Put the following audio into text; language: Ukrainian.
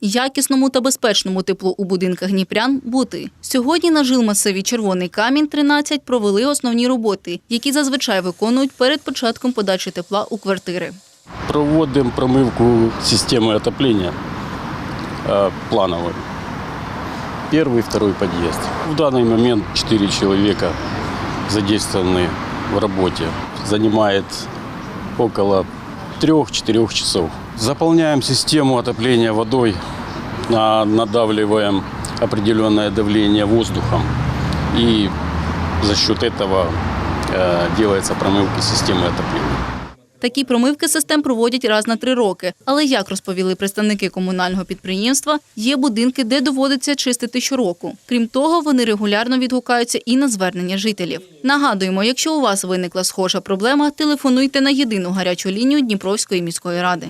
Якісному та безпечному теплу у будинках Дніпрян бути. Сьогодні на жилмасиві Червоний камінь 13 провели основні роботи, які зазвичай виконують перед початком подачі тепла у квартири. Проводим промывку системы отопления э, плановой. Первый, второй подъезд. В данный момент 4 человека задействованы в работе. Занимает около 3-4 часов. Заполняем систему отопления водой, на- надавливаем определенное давление воздухом. И за счет этого э, делается промывка системы отопления. Такі промивки систем проводять раз на три роки. Але як розповіли представники комунального підприємства, є будинки, де доводиться чистити щороку. Крім того, вони регулярно відгукаються і на звернення жителів. Нагадуємо, якщо у вас виникла схожа проблема, телефонуйте на єдину гарячу лінію Дніпровської міської ради.